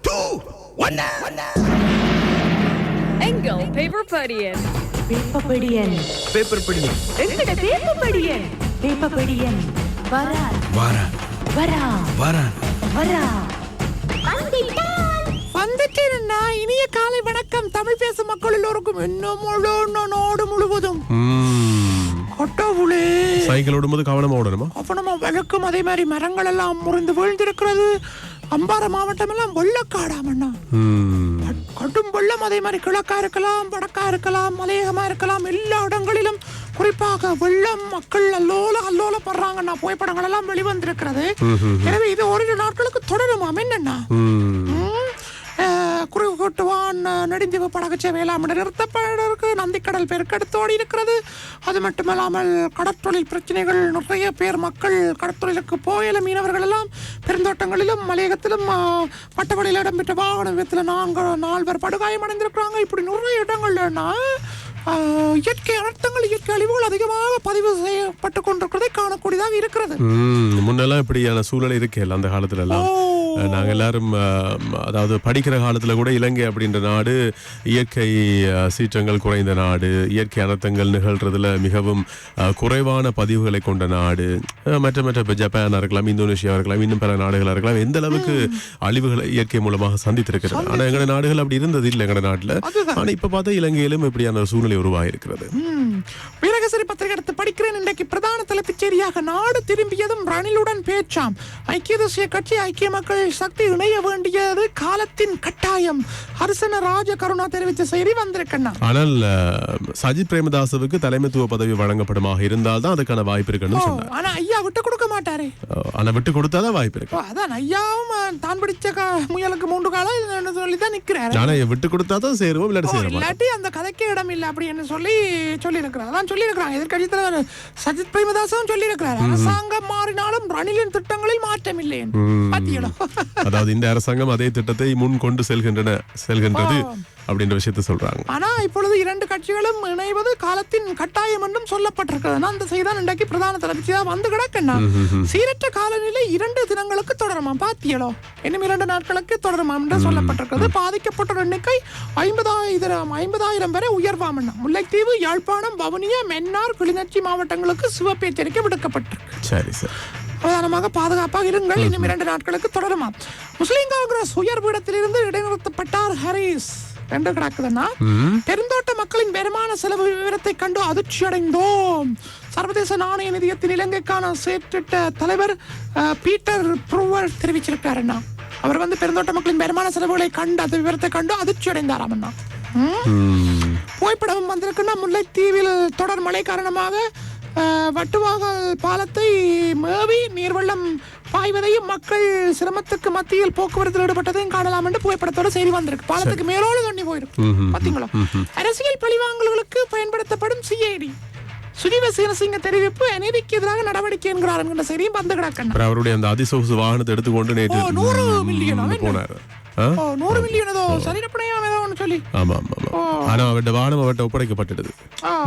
Two ஒன்னு எங்கள் paper படியன் வேப்பப்படியன் paper படி எங்கட வேப்பப்படியன் வேப்பப்படியன் வரா வாரா வரா வாரா வரா வந்துட்டேன்னா இனிய காலை வணக்கம். தமிழ் பேசும் மக்கள் எல்லோருக்கும் இன்னும் முழு நாடு முழுவதும். கொட்டவுளே. சைக்கிள் ஓடும்போது கவனமா ஓடணுமா? அப்ப நம்ம வழக்கும் அதே மாதிரி மரங்கள் எல்லாம் முறிந்து வீழ்ந்திருக்கிறது. அம்பார மாவட்டம் எல்லாம் வெள்ளக்காடாமண்ணா. கடும் வெள்ளம் அதே மாதிரி கிழக்கா இருக்கலாம் வடக்கா இருக்கலாம் மலையகமா இருக்கலாம் எல்லா இடங்களிலும் குறிப்பாக வெள்ளம் மக்கள் அல்லோல அல்லோல படுறாங்கண்ணா. புகைப்படங்கள் எல்லாம் வெளிவந்திருக்கிறது எனவே இது ஓரிரு நாட்களுக்கு தொடருமாம் என்னண்ணா ம். குறுகோட்டுவான் நெடுந்தீவு படகு வேளாண்மை நிறுத்தப்பட இருக்கு நந்திக்கடல் பெருக்கெடுத்தோடி இருக்கிறது அது மட்டுமல்லாமல் கடற்தொழில் பிரச்சனைகள் நிறைய பேர் மக்கள் கடற்தொழிலுக்கு போயில மீனவர்கள் எல்லாம் பெருந்தோட்டங்களிலும் மலையகத்திலும் வட்டவழியில் இடம்பெற்ற வாகன விபத்தில் நான்கு நால்வர் படுகாயம் அடைந்திருக்கிறாங்க இப்படி நிறைய இடங்கள்னா இயற்கை அனர்த்தங்கள் இயற்கை அழிவுகள் அதிகமாக பதிவு செய்யப்பட்டு கொண்டிருக்கிறதை காணக்கூடியதாக இருக்கிறது. முன்னெல்லாம் இப்படியான சூழல் இருக்கே அந்த காலத்துல எல்லாம் நாங்கள் எல்லாரும் அதாவது படிக்கிற காலத்தில் கூட இலங்கை அப்படின்ற நாடு இயற்கை சீற்றங்கள் குறைந்த நாடு இயற்கை அனர்த்தங்கள் நிகழ்கிறதுல மிகவும் குறைவான பதிவுகளை கொண்ட நாடு மற்ற மற்ற இப்ப ஜப்பானா இருக்கலாம் இந்தோனேஷியா இருக்கலாம் இன்னும் பல நாடுகளா இருக்கலாம் எந்த அளவுக்கு அழிவுகளை இயற்கை மூலமாக சந்தித்திருக்கிறது? ஆனா எங்க நாடுகள் அப்படி இருந்தது இல்லை எங்க நாட்டுல. ஆனா இப்ப பார்த்தா இலங்கையிலும் இப்படியான ஒரு சூழ்நிலை உருவாகிருக்கிறது. வீரகேசரி பத்திரிகை படிக்கிறேன். இன்றைக்கு பிரதான தலைப்புச் செய்தியாக நாடு திரும்பியதும் ரணிலுடன் பேச்சாம். ஐக்கிய தேசிய கட்சி ஐக்கிய மக்கள் சக்தி இணைய வேண்டியது காலத்தின் கட்டாயம். ஹரிசன ராஜ கருணா தெரிவித்த செய்தி வந்திருக்கண்ணா. ஆனால் சஜித் பிரேமதாசவுக்கு தலைமைத்துவ பதவி வழங்கப்படுமாக இருந்தால் தான் அதுக்கான வாய்ப்பு இருக்குன்னு சொன்னார். ஆனா ஐயா விட்டு கொடுக்க மாட்டாரே. ஆனா விட்டு கொடுத்தாதான் வாய்ப்பு இருக்கு. அதான் ஐயாவும் தான் பிடிச்ச முயலுக்கு மூன்று காலம் சொல்லி தான் நிக்கிறாரு. ஆனா விட்டு கொடுத்தா தான் சேருவோம் இல்லாட்டி ஓ, சேர மாட்டோம். இல்லாட்டி அந்த கதைக்கே இடம் இல்லை அப்படின்னு சொல்லி சொல்லி இருக்கிறார் அதான் சொல்லி இருக்கிறாங்க எதிர்கட்சி தலைவர் சஜித் பிரேமதாசும் சொல்லி இருக்கிறார் அரசாங்கம் மாறினாலும் ரணிலின் திட்டங்களில் மாற்றம் இல்லை என்று. அதாவது இந்த அரசாங்கம் அதே திட்டத்தை முன் கொண்டு செல்கின்றன செல்கின்றது அப்படின்ற விஷயத்த சொல்றாங்க. ஆனா இப்பொழுது இரண்டு கட்சிகளும் இணைவது காலத்தின் கட்டாயம் என்றும் சொல்லப்பட்டிருக்கிறது. அந்த செய்தான் இன்றைக்கு பிரதான தலைப்பியா வந்து கிடக்குன்னா சீரற்ற காலநிலை இரண்டு தினங்களுக்கு தொடருமா பாத்தியலோ இன்னும் இரண்டு நாட்களுக்கு தொடருமா என்று சொல்லப்பட்டிருக்கிறது பாதிக்கப்பட்ட எண்ணிக்கை ஐம்பதாயிரம் ஐம்பதாயிரம் வரை உயர்வாம் முல்லைத்தீவு யாழ்ப்பாணம் வவுனியா மென்னார் கிளிநொச்சி மாவட்டங்களுக்கு சிவப்பு எச்சரிக்கை விடுக்கப்பட்டிருக்கு. சரி சார். பிரதானமாக பாதுகாப்பாக இருங்கள். இன்னும் இரண்டு நாட்களுக்கு தொடருமா முஸ்லிம் காங்கிரஸ் உயர்பீடத்திலிருந்து இடைநிறுத்தப்பட்டார் ஹரிஸ். என்று கிடக்குதுன்னா பெருந்தோட்ட மக்களின் வருமான செலவு விவரத்தை கண்டு அதிர்ச்சி அடைந்தோம் சர்வதேச நாணய நிதியத்தின் இலங்கைக்கான செயற்றிட்ட தலைவர் பீட்டர் ப்ரூவர் தெரிவிச்சிருக்காருன்னா அவர் வந்து பெருந்தோட்ட மக்களின் வருமான செலவுகளை கண்டு அந்த விவரத்தை கண்டு அதிர்ச்சி அடைந்தாராம் அண்ணா? புகைப்படம் வந்திருக்குன்னா முல்லைத்தீவில் தொடர் மழை காரணமாக வட்டுவாகல் பாலத்தை மேவி நீர்வெள்ளம் பாய்வதையும் மக்கள் சிரமத்துக்கு மத்தியில் போக்குவரத்தில் ஈடுபட்டதையும் காணலாம் என்று புகைப்படத்தோட செய்தி வந்திருக்கு. பாலத்துக்கு மேலோடு தண்ணி போயிருக்கு பாத்தீங்களா? அரசியல் பழிவாங்கல்களுக்கு பயன்படுத்தப்படும் சிஐடி சுஜீவ சீனசிங்க தெரிவிப்பு அநீதிக்கு எதிராக நடவடிக்கை என்கிறார் என்கிற செய்தியும் வந்து கிடக்கண்ணா அப்புறம் அவருடைய அந்த அதிசொகுசு வாகனத்தை எடுத்துக்கொண்டு நேற்று நூறு மில்லியனா? போனாரு. நூறு மில்லியன் ஏதோ சரீரப்பணையம் ஏதோ ஒன்று சொல்லி. ஆமா ஆமா ஆனா அவருடைய வாகனம் அவர்கிட்ட ஒப்படைக்கப்பட்டது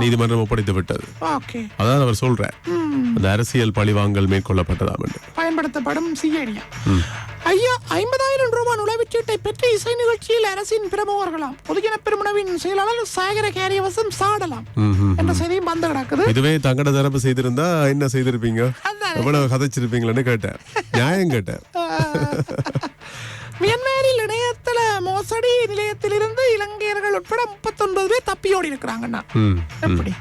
நீதிமன்றம் ஒப்படைத்து விட்டது. அதான் அவர் சொல்றார். அந்த அரசியல் பழிவாங்கல் மேற்கொள்ளப்பட்டதாம் என்று. பயன்படுத்தப்படும் சிஐடியா ஐயா ஐம்பதாயிரம் ரூபாய் நுழைவுச்சீட்டை பெற்று இசை நிகழ்ச்சியில் அரசின் பிரமுகர்களாம் பொதுஜன பெருமனவின் செயலாளர் சாகர கேரியவசம் சாடலாம் என்ற செய்தியும் வந்து கிடக்குது. இதுவே தங்கட தரப்பு செய்திருந்தா என்ன செய்திருப்பீங்க. எவ்வளவு கதைச்சிருப்பீங்களன்னு கேட்டேன். நியாயம் கேட்டேன். மியான்மரில் இணையதள மோசடி நிலையத்திலிருந்து இலங்கையர்கள் உட்பட முப்பத்தொன்பது பேர் தப்பியோடி எப்படி?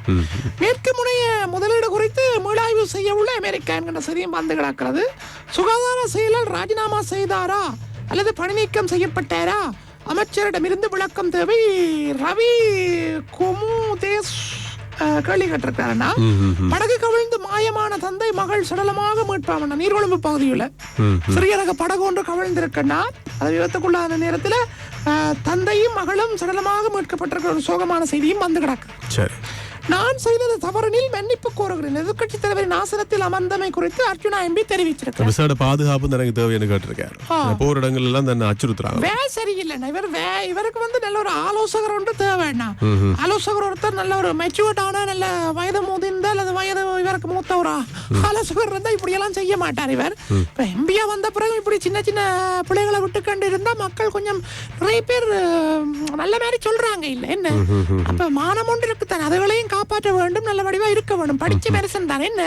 மேற்கு முனைய முதலீடு குறித்து மீளாய்வு செய்ய உள்ள அமெரிக்கா என்கிற செய்தியும் வந்து கிடக்கிறது. சுகாதார செயலர் ராஜினாமா செய்தாரா? அல்லது பணி நீக்கம் செய்யப்பட்டாரா? அமைச்சரிடமிருந்து விளக்கம் தேவை. ரவி குமுதேஷ் கேள்வி கேட்டிருக்காருன்னா படகு கவிழ்ந்து மாயமான தந்தை மகள் சடலமாக மீட்பாமண்ணா நீர்வளம்பு பகுதியில். சிறிய ரக படகு ஒன்று கவிழ்ந்திருக்கன்னா அது விபத்துக்குள்ளான நேரத்தில் தந்தையும் மகளும் சடலமாக மீட்கப்பட்டிருக்கிற ஒரு சோகமான செய்தியும் வந்து கிடக்கு. சரி. நான் செய்தது தவறெனில் மன்னிப்பு கோருகிறேன். எதிர்க்கட்சி தலைவரின் ஆசனத்தில் அமர்ந்தமை குறித்து அர்ஜுனா எம்பி தெரிவிச்சிருக்கிறார் விசாட பாதுகாப்பு எனக்கு தேவைன்னு கேட்டிருக்காரு. போர் இடங்கள் எல்லாம் தன்னை அச்சுறுத்துறாங்க. வே சரியில்லை இவர் வே இவருக்கு வந்து நல்ல ஒரு ஆலோசகர் ஒன்று தேவைன்னா ஆலோசகர் ஒருத்தர் நல்ல ஒரு மெச்சூர்டான நல்ல வயது முதிர்ந்த அல்லது வயது இவருக்கு மூத்தவரா ஆலோசகர் இருந்தா இப்படி எல்லாம் செய்ய மாட்டார் இவர். இப்ப எம்பியா வந்த பிறகு இப்படி சின்ன சின்ன பிள்ளைகளை விட்டு கண்டு இருந்தா மக்கள் கொஞ்சம் நிறைய பேர் நல்ல மாதிரி சொல்றாங்க இல்ல என்ன? அப்ப மானம் ஒன்று இருக்குத்தானே அதுகளையும் காப்பாற்ற வேண்டும் நல்ல வடிவா இருக்க வேண்டும். படிச்ச மனுஷன் தானே என்ன?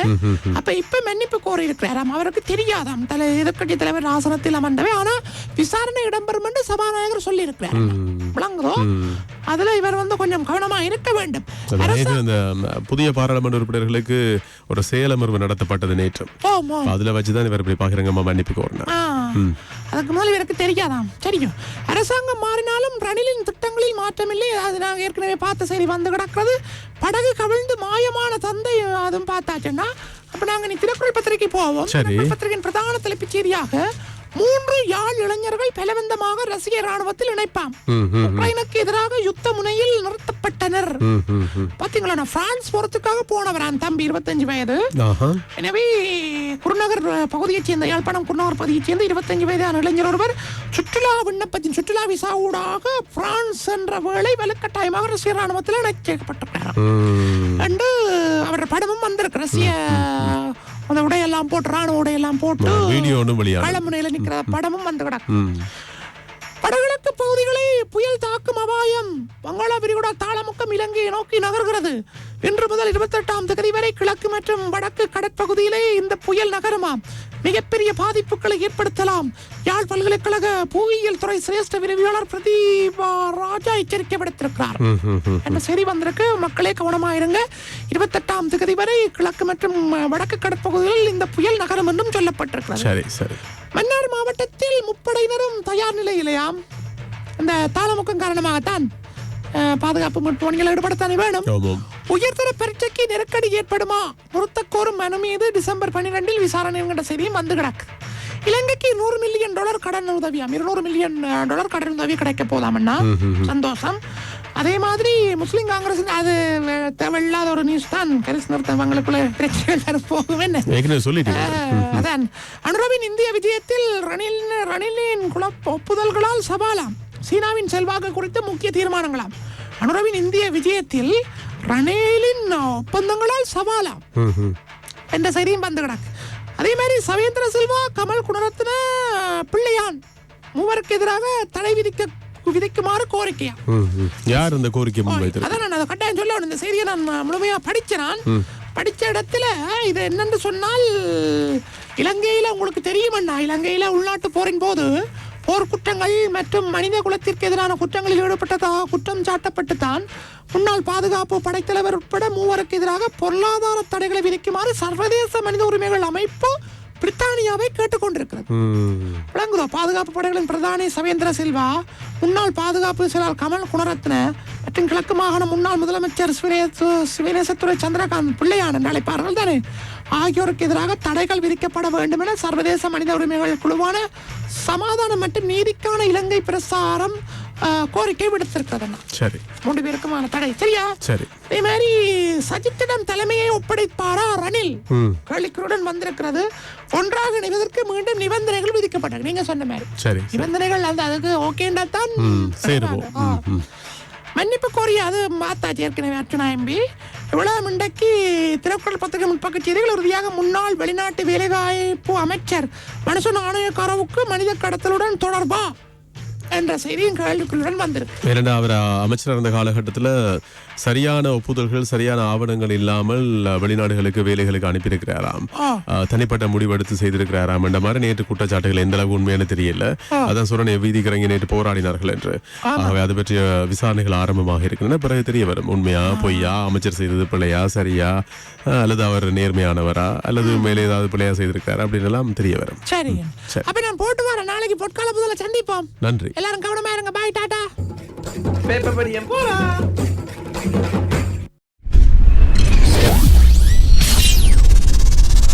அப்ப இப்ப மன்னிப்பு கோரி இருக்கிறாராம் அவருக்கு தெரியாதாம் தலை எதிர்க்கட்சி தலைவர் ஆசனத்தில் அமர்ந்தவை ஆனா விசாரணை இடம்பெறும் என்று சபாநாயகர் சொல்லி இருக்கிறார் விளங்குதோ? அதுல இவர் வந்து கொஞ்சம் கவனமா இருக்க வேண்டும். அந்த புதிய பாராளுமன்ற உறுப்பினர்களுக்கு ஒரு செயலமர்வு நடத்தப்பட்டது நேற்று. அதுல வச்சுதான் இவர் இப்படி பாக்குறங்கம்மா மன்னிப்பு கோரினார். அதுக்கு முதல்ல இவருக்கு தெரியாதாம். தெரியும். அரசாங்கம் மாறினாலும் ரணிலின் திட்டங்களில் மாற்றமில்லை. அது நாங்க ஏற்கனவே பார்த்த செய்தி வந்து கிடக்கிறது. படகு கவிழ்ந்து மாயமான தந்தை அதுவும் பார்த்தாச்சுன்னா அப்ப நாங்க நீ திருக்குறள் பத்திரிகை போவோம். சரி. பத்திரிகையின் பிரதான தலைப்புச் செய்தியாக மூன்று யாழ் இளைஞர்கள் பலவந்தமாக ரஷ்ய ராணுவத்தில் இணைப்பாம். உக்ரைனுக்கு எதிராக யுத்த முனையில் நிறுத்தப்பட்டனர். பாத்தீங்களா பிரான்ஸ் போறதுக்காக போனவரான் தம்பி இருபத்தஞ்சு வயது. எனவே குருநகர் பகுதியைச் சேர்ந்த யாழ்ப்பாணம் குருநகர் பகுதியைச் சேர்ந்த இருபத்தஞ்சு வயதான இளைஞர் ஒருவர் சுற்றுலா விண்ணப்பத்தின் சுற்றுலா விசா ஊடாக பிரான்ஸ் என்ற வேளை வலுக்கட்டாயமாக ரஷ்ய ராணுவத்தில் இணைக்கப்பட்டிருக்கிறார். கண்டு அவர் படமும் வந்திருக்கு. ரஷ்ய உடையெல்லாம் போட்டு ராணுவ உடையெல்லாம் போட்டு வீடியோ ஒன்றும் வெளியாக களமுனையில நிக்கிற படமும் வந்து கிடக்கு. ம். வடகிழக்கு பகுதிகளை புயல் தாக்கும் அபாயம் வங்காள விரிகுடா தாளமுக்கம் இலங்கையை நோக்கி நகர்கிறது. இன்று முதல் இருபத்தெட்டாம் தேதி வரை கிழக்கு மற்றும் வடக்கு கடற்பகுதியிலே இந்த புயல் நகருமாம். மிகப்பெரிய பாதிப்புகளை ஏற்படுத்தலாம். யாழ் பல்கலைக்கழக புவியியல் துறை சிரேஷ்ட விரிவியாளர் பிரதீபா ராஜா எச்சரிக்கை விடுத்திருக்கிறார். என்ற செய்தி வந்திருக்கு? மக்களே கவனமாயிருங்க இருபத்தெட்டாம் தேதி வரை கிழக்கு மற்றும் வடக்கு கடற்பகுதிகளில் இந்த புயல் நகரும் என்றும் சொல்லப்பட்டிருக்கிறது. சரி சரி. மன்னார் மாவட்டத்தில் முப்படையினரும் தயார் நிலையிலையாம். இந்த தாளமுக்கம் காரணமாகத்தான் பாதுகாப்பு மீட்பு பணிகள் ஈடுபடத்தானே வேணும். உயர்தர பரீட்சைக்கு நெருக்கடி ஏற்படுமா? நிறுத்தக் கோரும் மனு மீது டிசம்பர் பன்னிரெண்டில் விசாரணை என்கிற செய்தியும் வந்து கிடக்கு. இலங்கைக்கு நூறு மில்லியன் டாலர் கடன் உதவியாம் இருநூறு மில்லியன் டாலர் கடன் உதவி கிடைக்க போதாமண்ணா? சந்தோஷம். அதே மாதிரி முஸ்லிம் காங்கிரஸ் அது தேவையில்லாத ஒரு நியூஸ் தான். கரிசு நிறுத்தவங்களுக்குள்ள பிரச்சனைகள் போகும் என்ன? ஆஹ், அதான். அனுரவின் இந்திய விஜயத்தில் ரணில் ரணிலின் குழப்ப ஒப்புதல்களால் சவாலாம். சீனாவின் செல்வாக்கு குறித்து முக்கிய தீர்மானங்களாம். அனுரவின் இந்திய விஜயத்தில் சவாலாம் ம், ம். என்ற செய்தியும் வந்து கிடக்கு அதே மாதிரி சவேந்திர சில்வா கமல் குணரத்ன பிள்ளையான் மூவருக்கு எதிராக தடை விதிக்க விதிக்குமாறு கோரிக்கையா. யார் அந்த கோரிக்கை அதான் நான் அதை கட்டாயம் சொல்லணும் இந்த செய்தியை நான் முழுமையா படிச்சேன் நான் படிச்ச இடத்துல இது என்னன்னு சொன்னால் இலங்கையில உங்களுக்கு தெரியுமண்ணா இலங்கையில உள்நாட்டு போரின் போது போர் குற்றங்கள் மற்றும் மனித குலத்திற்கு எதிரான குற்றங்களில் ஈடுபட்டதாக குற்றம் சாட்டப்பட்டு தான் முன்னாள் பாதுகாப்பு படைத்தலைவர் உட்பட மூவருக்கு எதிராக பொருளாதார தடைகளை விதிக்குமாறு சர்வதேச மனித உரிமைகள் அமைப்பு பிரித்தானியாவை கேட்டுக்கொண்டிருக்கிறது. விளங்குதோ பாதுகாப்பு படைகளின் பிரதானி சவேந்திர சில்வா முன்னாள் பாதுகாப்பு செயலாளர் கமல் குணரத்ன மற்றும் கிழக்கு மாகாண முன்னாள் முதலமைச்சர் சிவனேசத்துறை சந்திரகாந்த் பிள்ளையான் என்று அழைப்பார்கள் தானே ஆகியோருக்கு எதிராக தடைகள் விதிக்கப்பட வேண்டும் என சர்வதேச மனித உரிமைகள் குழுவான சமாதானம் மற்றும் நீதிக்கான இலங்கை பிரசாரம் கோரிக்கை விடுத்திருக்கிறது சரி. மூன்று பேருக்குமான தடை. சரியா? சரி. அதே மாதிரி சஜித்திடம் தலைமையை ஒப்படைப்பாரா? ரணில் கேள்விக்குடன் வந்திருக்கிறது. ஒன்றாக இணைவதற்கு மீண்டும் நிபந்தனைகள் விதிக்கப்பட்டது நீங்க சொன்ன மாதிரி. சரி நிபந்தனைகள் அந்த அதுக்கு ஓகேண்டா தான். மன்னிப்பு கோரிய அது மாத்தாச்சு ஏற்கனவே அர்ச்சனா எம்பி. இவ்வளவு இன்றைக்கு திருக்குறள் பத்திரிகை முற்பக்க செய்திகள் உறுதியாக முன்னாள் வெளிநாட்டு வேலைவாய்ப்பு அமைச்சர் மனுஷன் ஆணையக்காரவுக்கு மனித கடத்தலுடன் தொடர்பா? என்ற செய்தியும் கேள்விக்குள்ளுடன் வந்திருக்கு ஏனென்றா அவர் அமைச்சர் இருந்த காலகட்டத்தில் சரியான ஒப்புதல்கள் சரியான ஆவணங்கள் இல்லாமல் வெளிநாடுகளுக்கு வேலைகளுக்கு அனுப்பியிருக்கிறாராம். தனிப்பட்ட முடிவெடுத்து செய்திருக்கிறாராம் என்ற மாதிரி நேற்று குற்றச்சாட்டுகள் எந்த அளவு உண்மையான தெரியல. அதான் சொல்றேன் வீதிக்கு இறங்கி நேற்று போராடினார்கள் என்று. ஆகவே அது பற்றிய விசாரணைகள் ஆரம்பமாக இருக்கின்றன. பிறகு தெரிய வரும். உண்மையா பொய்யா அமைச்சர் செய்தது பிள்ளையா சரியா? அல்லது அவர் நேர்மையானவரா? அல்லது மேலே ஏதாவது பிள்ளையா செய்திருக்காரா அப்படின்னு எல்லாம் தெரிய வரும். சரி. அப்ப நான் போட்டு நாளைக்கு பொற்கால முதல்ல சந்திப்போம். நன்றி. எல்லாரும் கவனமா இருங்க. Bye tata. பேப்பர் படியம். போலாம்.